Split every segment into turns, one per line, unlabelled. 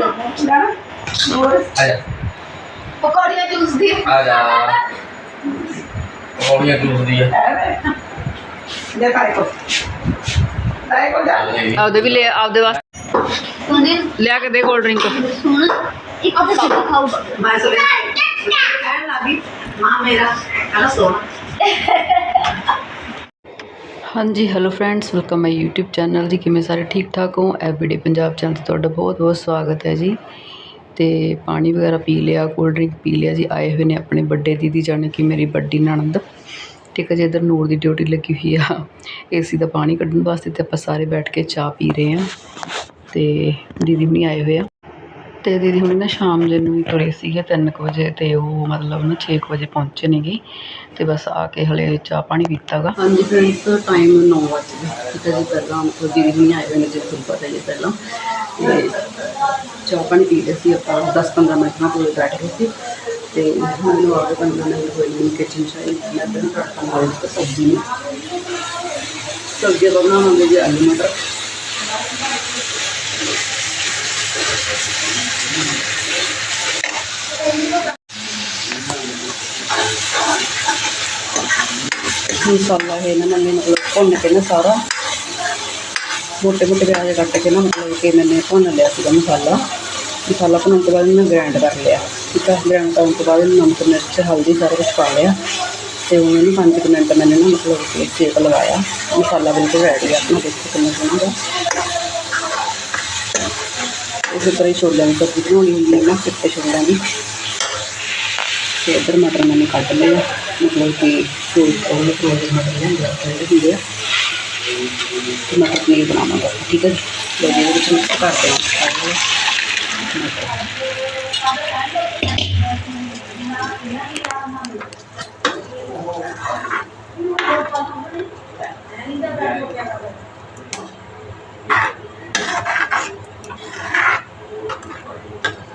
ਨਾ ਹੋਰ
ਆ ਜਾ
ਪਕੌੜੀਆਂ ਜੂਸ ਦੀ
ਆ ਜਾ ਪਕੌੜੀਆਂ ਜੂਸ ਦੀ ਹੈ
ਐਵੇਂ ਦੇ ਕਾਇ ਕੋ ਕਾਇ ਕੋ ਜਾ
ਆਪਦੇ ਵੀ ਲੈ ਆਪਦੇ ਵਾਸਤੇ
ਉਹਨੇ
ਲਿਆ ਕੇ ਦੇ ਕੋਲਡ ਡਰਿੰਕ
ਸੁਣ ਇੱਕ ਤਾਂ ਸਿੱਧਾ
ਹਾਂਜੀ hello friends welcome my YouTube channel ਜੀ। ਕਿਵੇਂ ਸਾਰੇ ਠੀਕ ਠਾਕ ਹੋ? ਐਵਰੀਡੇ ਪੰਜਾਬ ਚੈਨਲ ਤੇ ਤੁਹਾਡਾ ਬਹੁਤ ਬਹੁਤ ਸਵਾਗਤ ਹੈ ਜੀ। ਤੇ ਪਾਣੀ ਵਗੈਰਾ ਪੀ ਲਿਆ ਕੋਲਡ ਡਰਿੰਕ ਪੀ ਲਿਆ ਜੀ। ਆਏ ਹੋਏ ਨੇ ਆਪਣੇ ਵੱਡੇ ਦੀਦੀ ਜਾਣੇ ਕਿ ਮੇਰੀ ਵੱਡੀ ਨਣਦ। ਠੀਕ ਹੈ ਜੀ, ਇੱਧਰ ਨੂਰ ਦੀ ਡਿਊਟੀ ਲੱਗੀ ਹੋਈ ਆ। ਏਸੀ ਦਾ ਪਾਣੀ ਕੱਢਣ ਵਾਸਤੇ ਤੇ ਆਪਾਂ ਸਾਰੇ ਬੈਠ ਕੇ ਚਾਹ ਪੀ ਰਹੇ ਹਾਂ। ਤੇ ਦੀਦੀ ਹੁਣੀ ਆਏ ਹੋਏ ਆ। ਤੇ ਦੀਦੀ ਹੁਣੀ ਨਾ, ਸ਼ਾਮ ਜੇ ਨੂੰ ਹੀ ਤੁਰੇ ਸੀਗੇ, ਤਿੰਨ ਕੁ ਵਜੇ ਤੇ ਉਹ ਮਤਲਬ ਨਾ 6 ਕੁ ਵਜੇ ਪਹੁੰਚੇ ਨੇਗੇ ਤੇ ਬਸ ਆ ਕੇ ਹਲੇ ਚਾਹ ਪਾਣੀ ਪੀਤਾਗਾ। ਹਾਂਜੀ ਫਰੈਂਡਸ ਟਾਈਮ 9 ਵਜੇ ਠੀਕ ਹੈ ਜੀ, ਪਹਿਲਾਂ ਮਤਲਬ ਦੀਦੀ ਹੁਣੀ ਆਏ ਹੋਏ ਨੇ ਜੇ ਤੁਹਾਨੂੰ ਪਤਾ ਹੀ ਹੈ ਪਹਿਲਾਂ। ਤੇ ਚਾਹ ਪਾਣੀ ਪੀ ਲਿਆ ਸੀ ਆਪਾਂ 10-15 ਮਿੰਟ ਨਾਲ ਕੋਲ ਬੈਠ ਗਏ ਸੀ। ਤੇ ਹੁਣ ਮੈਨੂੰ ਆ ਕੇ 15 ਮਿੰਟ ਹੋਏ ਨੇ ਕਿਚਨ ਚਾਹੀ ਮੈਂ ਤਾਂ ਤੜਕਾ ਲਾ ਸਬਜ਼ੀ ਨੂੰ। ਸਬਜ਼ੀ ਬਣਾਵਾਂਗੇ ਜੀ ਆਲੂ ਮਟਰ। ਮਸਾਲਾ है ना मैंने मतलब भुन के ना सारा मोटे मोटे प्याज कट के ना मतलब कि मैंने भुन लिया ਮਸਾਲਾ। ਭੁੰਨਣ ਤੋਂ ਬਾਅਦ ਮੈਂ ਗ੍ਰਾਈਂਡ ਕਰ ਲਿਆ। ਠੀਕ ਹੈ ਗ੍ਰਾਈਂਡ ਕਰਨ ਤੋਂ ਬਾਅਦ ਨਮਕ, ਮਿਰਚ, ਹਲਦੀ ਸਾਰਾ ਕੁਝ ਪਾ ਲਿਆ। ਤੇ ਹੁਣ ਇਹਨੂੰ 5 ਮਿੰਟ ਮੈਨੇ ਨਾ ਮਤਲਬ ਕਿ ਲਗਾਇਆ। ਮਸਾਲਾ ਬਿਲਕੁਲ ਰੈਡੀ ਆ। ਗਾ ਇਸੇ ਤਰ੍ਹਾਂ ਹੀ ਛੋਲਿਆਂ ਦੀ ਸਬਜ਼ੀ ਬਣਾਉਣੀ ਹੁੰਦੀ ਹੈ ਨਾ ਚਿੱਟੇ ਛੋਲਿਆਂ ਦੀ ਤੇ ਇੱਧਰ ਮਟਰ ਮੈंने ਕੱਟ ਲਏ ਆ ਮਤਲਬ ਕਿ ਕੋਈ ਕੋਈ ਕੋਈ ਮਟਰ ਲੈਂਦੇ ਆ ਜਿਹੜੇ ਹੁੰਦੇ ਆ ਤੇ ਮਟਰ ਪਨੀਰ ਬਣਾਵਾਂਗੇ ਆਪਾਂ, ਠੀਕ ਹੈ ਜੀ ਲੋ ਜੀ ਇਹਦੇ ਵਿੱਚ ਮਿਕਸ ਕਰਦੇ ਹਾਂ ਮਟਰ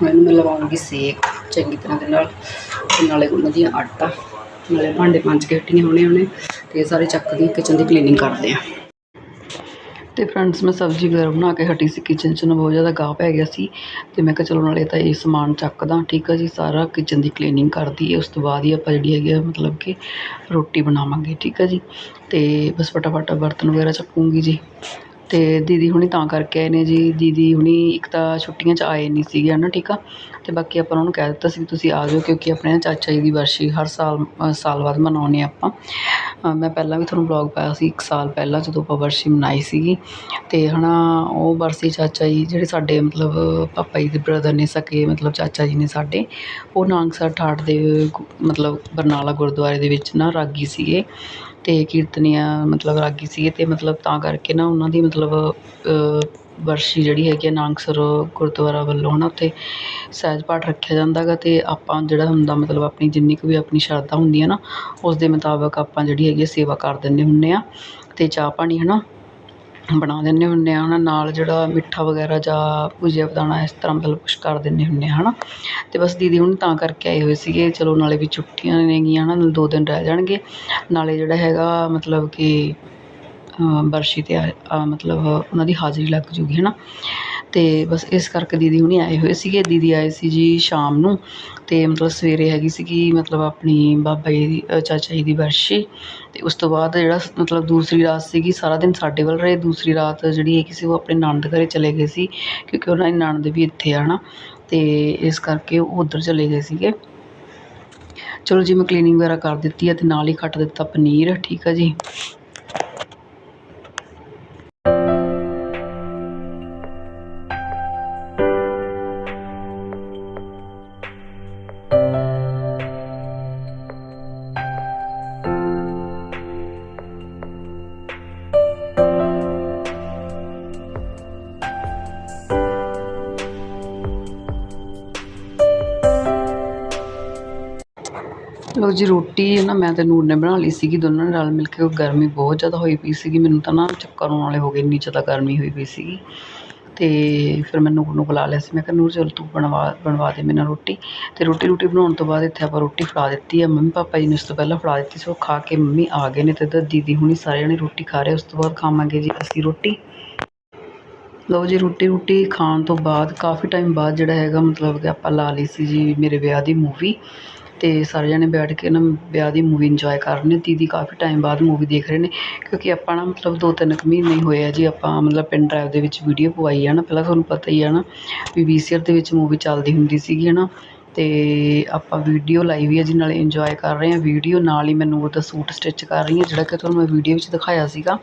ਮੈਨੂੰ ਮੈਂ ਲਵਾਉਂਗੀ ਸੇਕ, ਚੰਗੀ ਤਰ੍ਹਾਂ ਦੇ ਨਾਲ, ਤੇ ਨਾਲੇ ਉਹਨਾਂ ਦੀਆਂ ਆਟਾ, ਨਾਲੇ ਭਾਂਡੇ ਪੰਜ ਕੇ ਹਟੀਆਂ ਹੋਣੇ ਉਹਨੇ, ਤੇ ਇਹ ਸਾਰੇ ਚੱਕਦੀ ਕਿਚਨ ਦੀ ਕਲੀਨਿੰਗ ਕਰਦੇ ਆ। ਤੇ ਫਰੈਂਡਸ ਮੈਂ ਸਬਜ਼ੀ ਵਗੈਰਾ ਬਣਾ ਕੇ ਹਟੀ ਸੀ ਕਿਚਨ 'ਚ ਨਾ ਬਹੁਤ ਜ਼ਿਆਦਾ ਗਾਹ ਪੈ ਗਿਆ ਸੀ, ਤੇ ਮੈਂ ਕਿਹਾ ਚਲੋ ਨਾਲੇ ਤਾਂ ਇਹ ਸਮਾਨ ਚੱਕਦਾ, ਠੀਕ ਆ ਜੀ, ਸਾਰਾ ਕਿਚਨ ਦੀ ਕਲੀਨਿੰਗ ਕਰਦੀ ਹੈ ਉਸ ਤੋਂ ਬਾਅਦ ਹੀ ਆਪਾਂ ਜਿਹੜੀ ਹੈਗੀ ਆ, ਮਤਲਬ ਕਿ ਰੋਟੀ ਬਣਾਵਾਂਗੇ, ਠੀਕ ਆ ਜੀ। ਤੇ ਬਸ ਫਟਾਫਟ ਬਰਤਨ ਵਗੈਰਾ ਚੱਕੂੰਗੀ ਜੀ। ਅਤੇ ਦੀਦੀ ਹੁਣੀ ਤਾਂ ਕਰਕੇ ਆਏ ਨੇ ਜੀ। ਦੀਦੀ ਹੁਣੀ ਇੱਕ ਤਾਂ ਛੁੱਟੀਆਂ 'ਚ ਆਏ ਨਹੀਂ ਸੀਗੇ ਹੈ ਨਾ ਠੀਕ ਆ? ਅਤੇ ਬਾਕੀ ਆਪਾਂ ਉਹਨਾਂ ਨੂੰ ਕਹਿ ਦਿੱਤਾ ਸੀ ਵੀ ਤੁਸੀਂ ਆ ਜਾਓ ਕਿਉਂਕਿ ਆਪਣੇ ਨਾ ਚਾਚਾ ਜੀ ਦੀ ਵਰਸ਼ੀ ਹਰ ਸਾਲ ਸਾਲ ਬਾਅਦ ਮਨਾਉਂਦੇ ਹਾਂ ਆਪਾਂ। ਮੈਂ ਪਹਿਲਾਂ ਵੀ ਤੁਹਾਨੂੰ ਬਲੌਗ ਪਾਇਆ ਸੀ ਇੱਕ ਸਾਲ ਪਹਿਲਾਂ ਜਦੋਂ ਆਪਾਂ ਵਰਸ਼ੀ ਮਨਾਈ ਸੀਗੀ। ਅਤੇ ਹੈ ਨਾ ਉਹ ਵਰਸੀ ਚਾਚਾ ਜੀ ਜਿਹੜੇ ਸਾਡੇ ਮਤਲਬ ਪਾਪਾ ਜੀ ਦੇ ਬ੍ਰਦਰ ਨੇ ਸਕੇ, ਮਤਲਬ ਚਾਚਾ ਜੀ ਨੇ ਸਾਡੇ, ਉਹ ਨਾਨਕਸਰ ਠਾਠ ਦੇ ਮਤਲਬ ਬਰਨਾਲਾ ਗੁਰਦੁਆਰੇ ਦੇ ਵਿੱਚ ਨਾ ਰਾਗੀ ਸੀਗੇ। ਅਤੇ ਕੀਰਤਨੀਆ ਮਤਲਬ ਰਾਗੀ ਸੀਗੇ ਅਤੇ ਮਤਲਬ ਤਾਂ ਕਰਕੇ ਨਾ ਉਹਨਾਂ ਦੀ ਮਤਲਬ ਅ, ਵਰਸ਼ੀ ਜਿਹੜੀ ਹੈਗੀ ਆ ਨਾਨਕਸਰ ਗੁਰਦੁਆਰਾ ਵੱਲੋਂ ਹੈ ਨਾ ਉੱਥੇ ਸਹਿਜ ਪਾਠ ਰੱਖਿਆ ਜਾਂਦਾ ਗਾ ਅਤੇ ਆਪਾਂ ਜਿਹੜਾ ਹੁੰਦਾ ਮਤਲਬ ਆਪਣੀ ਜਿੰਨੀ ਕੁ ਵੀ ਆਪਣੀ ਸ਼ਰਧਾ ਹੁੰਦੀ ਹੈ ਨਾ ਉਸ ਦੇ ਮੁਤਾਬਕ ਆਪਾਂ ਜਿਹੜੀ ਹੈਗੀ ਆ ਸੇਵਾ ਕਰ ਦਿੰਦੇ ਹੁੰਦੇ ਹਾਂ ਅਤੇ ਚਾਹ ਪਾਣੀ ਹੈ ਨਾ ਬਣਾ ਦਿੰਦੇ ਹੁੰਦੇ ਆ ਨਾ ਨਾਲ ਜਿਹੜਾ ਮਿੱਠਾ ਵਗੈਰਾ ਜਾਂ ਭੁਜੀਆ ਬਦਾਣਾ ਇਸ ਤਰ੍ਹਾਂ ਮਤਲਬ ਕੁਛ ਕਰ ਦਿੰਦੇ ਹੁੰਦੇ ਹਾਂ ਹੈ ਨਾ ਅਤੇ ਬਸ ਦੀਦੀ ਹੁਣ ਤਾਂ ਕਰਕੇ ਆਏ ਹੋਏ ਸੀਗੇ, ਚਲੋ ਨਾਲੇ ਵੀ ਛੁੱਟੀਆਂ ਨੇਗੀਆਂ ਹੈ ਨਾ ਨਾਲੇ ਦੋ ਦਿਨ ਰਹਿ ਜਾਣਗੇ। ਨਾਲੇ ਜਿਹੜਾ ਹੈਗਾ, ਮਤਲਬ ਕਿ ਬਰਸ਼ੀ ਤੇ ਆ- ਮਤਲਬ ਉਹਨਾਂ ਦੀ ਹਾਜ਼ਰੀ ਲੱਗ ਜੂਗੀ ਹੈ ਨਾ ਅਤੇ ਬਸ ਇਸ ਕਰਕੇ ਦੀਦੀ ਹੁਣੀ ਆਏ ਹੋਏ ਸੀਗੇ। ਦੀਦੀ ਆਏ ਸੀ ਜੀ ਸ਼ਾਮ ਨੂੰ ਅਤੇ ਮਤਲਬ ਸਵੇਰੇ ਹੈਗੀ ਸੀਗੀ ਮਤਲਬ ਆਪਣੀ ਬਾਬਾ ਜੀ ਦੀ ਚਾਚਾ ਜੀ ਦੀ ਵਰਸ਼ੀ ਅਤੇ ਉਸ ਤੋਂ ਬਾਅਦ ਜਿਹੜਾ ਮਤਲਬ ਦੂਸਰੀ ਰਾਤ ਸੀਗੀ, ਸਾਰਾ ਦਿਨ ਸਾਡੇ ਵੱਲ ਰਹੇ। ਦੂਸਰੀ ਰਾਤ ਜਿਹੜੀ ਹੈਗੀ ਸੀ ਉਹ ਆਪਣੇ ਨਣਦ ਘਰੇ ਚਲੇ ਗਏ ਸੀ ਕਿਉਂਕਿ ਉਹਨਾਂ ਦੀ ਨਣਦ ਵੀ ਇੱਥੇ ਆ ਹੈ ਨਾ ਅਤੇ ਇਸ ਕਰਕੇ ਉਹ ਉੱਧਰ ਚਲੇ ਗਏ ਸੀਗੇ। ਚਲੋ ਜੀ ਮੈਂ ਕਲੀਨਿੰਗ ਵਗੈਰਾ ਕਰ ਦਿੱਤੀ ਹੈ ਅਤੇ ਨਾਲ ਹੀ ਕੱਟ ਦਿੱਤਾ ਪਨੀਰ, ਠੀਕ ਆ ਜੀ। ਲਓ ਜੀ ਰੋਟੀ ਨਾ, ਮੈਂ ਤੇ ਨੂਰ ਨੇ ਬਣਾ ਲਈ ਸੀਗੀ, ਦੋਨਾਂ ਨੇ ਰਲ ਮਿਲ ਕੇ ਗਰਮੀ ਬਹੁਤ ਜ਼ਿਆਦਾ ਹੋਈ ਪਈ ਸੀਗੀ। ਮੈਨੂੰ ਤਾਂ ਨਾ ਚੱਕਰ ਆਉਣ ਵਾਲੇ ਹੋ ਗਏ, ਇੰਨੀ ਜ਼ਿਆਦਾ ਗਰਮੀ ਹੋਈ ਪਈ ਸੀਗੀ। ਤੇ ਫਿਰ ਮੈਂ ਨੂਰ ਨੂੰ ਬੁਲਾ ਲਿਆ ਸੀ, ਮੈਂ ਕਿਹਾ, ਨੂਰ ਚਲ ਤੂੰ ਬਣਵਾ ਬਣਵਾ ਦੇ ਮੇਰੇ ਨਾਲ ਰੋਟੀ। ਤੇ ਰੋਟੀ ਰੋਟੀ ਬਣਾਉਣ ਤੋਂ ਬਾਅਦ ਇੱਥੇ ਆਪਾਂ ਰੋਟੀ ਫੜਾ ਦਿੱਤੀ ਆ ਮੰਮੀ ਪਾਪਾ ਜੀ ਨੇ ਉਸ ਤੋਂ ਪਹਿਲਾਂ ਫੜਾ ਦਿੱਤੀ ਸੀ, ਉਹ ਖਾ ਕੇ ਮੰਮੀ ਆ ਗਏ ਨੇ ਤੇ ਇੱਧਰ ਦੀਦੀ ਹੁਣੀ ਸਾਰੇ ਜਣੇ ਰੋਟੀ ਖਾ ਰਹੇ, ਉਸ ਤੋਂ ਬਾਅਦ ਖਾਵਾਂਗੇ ਜੀ ਅਸੀਂ ਰੋਟੀ। ਲਓ ਜੀ ਰੋਟੀ ਰੋਟੀ ਖਾਣ ਤੋਂ ਬਾਅਦ, ਕਾਫੀ ਟਾਈਮ ਬਾਅਦ ਜਿਹੜਾ ਹੈਗਾ, ਮਤਲਬ ਕਿ ਆਪਾਂ ਲਾ ਲਈ ਸੀ ਜੀ ਮੇਰੇ ਵਿਆਹ ਦੀ ਮੂਵੀ ਅਤੇ ਸਾਰੇ ਜਣੇ ਬੈਠ ਕੇ ਨਾ ਵਿਆਹ ਦੀ ਮੂਵੀ ਇੰਜੋਏ ਕਰ ਰਹੇ ਨੇ। ਦੀਦੀ ਕਾਫੀ ਟਾਈਮ ਬਾਅਦ ਮੂਵੀ ਦੇਖ ਰਹੇ ਨੇ, ਕਿਉਂਕਿ ਆਪਾਂ ਨਾ ਮਤਲਬ ਦੋ ਤਿੰਨ ਕੁ ਮਹੀਨੇ ਹੋਏ ਆ ਜੀ, ਆਪਾਂ ਮਤਲਬ ਪਿੰਨ ਡਰਾਈਵ ਦੇ ਵਿੱਚ ਵੀਡੀਓ ਪਵਾਈ ਹੈ ਨਾ। ਪਹਿਲਾਂ ਤੁਹਾਨੂੰ ਪਤਾ ਹੀ ਹੈ ਨਾ ਵੀ ਬੀ ਸੀ ਆਰ ਦੇ ਵਿੱਚ ਮੂਵੀ ਚੱਲਦੀ ਹੁੰਦੀ ਸੀਗੀ ਹੈ ਨਾ ਅਤੇ ਆਪਾਂ ਵੀਡੀਓ ਲਾਈ ਵੀ ਆ ਜਿਹਦੇ ਨਾਲ ਇੰਜੋਏ ਕਰ ਰਹੇ ਹਾਂ ਵੀਡੀਓ ਨਾਲ ਹੀ ਮੈਂ ਨੂਰ ਦਾ ਸੂਟ ਸਟਿਚ ਕਰ ਰਹੀ ਹਾਂ ਜਿਹੜਾ ਕਿ ਤੁਹਾਨੂੰ ਮੈਂ ਵੀਡੀਓ ਵਿੱਚ ਦਿਖਾਇਆ ਸੀਗਾ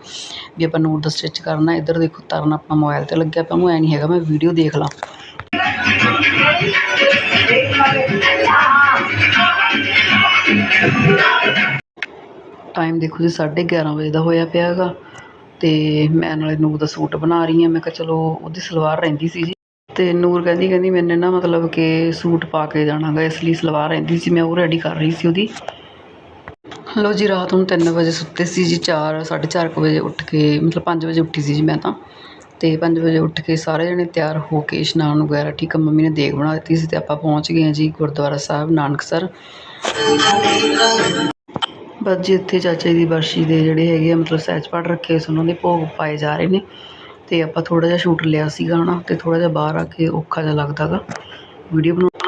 ਵੀ ਆਪਾਂ ਨੂਰ ਦਾ ਸਟਿਚ ਕਰਨਾ। ਇੱਧਰ ਦੇਖੋ, ਤਰਨ ਆਪਣਾ ਮੋਬਾਈਲ ਤੇ ਲੱਗਿਆ ਪਿਆ। ਮੈਂ ਐ ਨਹੀਂ ਹੈਗਾ, ਮੈਂ ਵੀਡੀਓ ਦੇਖ ਲਾਂ। ਟਾਈਮ ਦੇਖੋ ਜੀ 11:30 ਵਜੇ ਦਾ ਹੋਇਆ ਪਿਆ ਹੈਗਾ ਤੇ ਮੈਂ ਨਾਲੇ ਨੂਰ ਦਾ ਸੂਟ ਬਣਾ ਰਹੀ ਹਾਂ। ਮੈਂ ਕਿਹਾ ਚਲੋ ਉਹਦੀ ਸਲਵਾਰ ਰਹਿੰਦੀ ਸੀ ਜੀ। ਤੇ ਨੂਰ ਕਹਿੰਦੀ ਕਹਿੰਦੀ ਮੈਨੇ ਨਾ ਮਤਲਬ ਕਿ ਸੂਟ ਪਾ ਕੇ ਜਾਣਾਗਾ ਇਸ ਲਈ ਸਲਵਾਰ ਰਹਿੰਦੀ ਸੀ। ਮੈਂ ਉਹ ਰੈਡੀ ਕਰ ਰਹੀ ਸੀ ਉਹਦੀ। ਲੋ ਜੀ, ਰਾਤ ਨੂੰ 3 ਵਜੇ ਸੁੱਤੇ ਸੀ ਜੀ 4 4:30 ਕੁ ਵਜੇ ਉੱਠ ਕੇ, ਮਤਲਬ 5 ਵਜੇ ਉੱਠੀ ਸੀ ਜੀ ਮੈਂ ਤਾਂ। ਅਤੇ ਪੰਜ ਵਜੇ ਉੱਠ ਕੇ ਸਾਰੇ ਜਣੇ ਤਿਆਰ ਹੋ ਕੇ ਇਸ਼ਨਾਨ ਵਗੈਰਾ, ਠੀਕ ਆ, ਮੰਮੀ ਨੇ ਦੇਗ ਬਣਾ ਦਿੱਤੀ ਸੀ ਅਤੇ ਆਪਾਂ ਪਹੁੰਚ ਗਏ ਹਾਂ ਜੀ ਗੁਰਦੁਆਰਾ ਸਾਹਿਬ ਨਾਨਕਸਰ ਬਸ ਜੀ ਇੱਥੇ ਚਾਚਾ ਜੀ ਦੀ ਬਰਸ਼ੀ ਦੇ ਜਿਹੜੇ ਹੈਗੇ ਆ, ਮਤਲਬ ਸਹਿਜ ਪਾਠ ਰੱਖੇ ਸੀ, ਉਹਨਾਂ ਦੇ ਭੋਗ ਪਾਏ ਜਾ ਰਹੇ ਨੇ। ਅਤੇ ਆਪਾਂ ਥੋੜ੍ਹਾ ਜਿਹਾ ਸ਼ੂਟ ਲਿਆ ਸੀਗਾ ਹਨਾ, ਤੇ ਥੋੜਾ ਜਿਹਾ ਬਾਹਰ ਆ ਕੇ ਔਖਾ ਜਿਹਾ ਲੱਗਦਾ ਗਾ। ਵੀਡੀਓ ਬਣਾ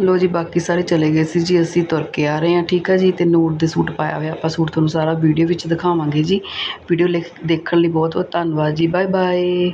ਲਓ ਜੀ, ਬਾਕੀ ਸਾਰੇ ਚਲੇ ਗਏ ਸੀ ਜੀ, ਅਸੀਂ ਤੁਰ ਕੇ ਆ ਰਹੇ ਹਾਂ, ਠੀਕ ਆ ਜੀ? ਤੇ ਨੂਰ ਦੇ ਸੂਟ ਪਾਇਆ ਹੋਇਆ, ਆਪਾਂ ਸੂਟ ਤੁਹਾਨੂੰ ਸਾਰਾ ਵੀਡੀਓ ਵਿੱਚ ਦਿਖਾਵਾਂਗੇ ਜੀ। ਵੀਡੀਓ ਦੇਖਣ ਲਈ ਬਹੁਤ ਬਹੁਤ ਧੰਨਵਾਦ ਜੀ ਬਾਏ ਬਾਏ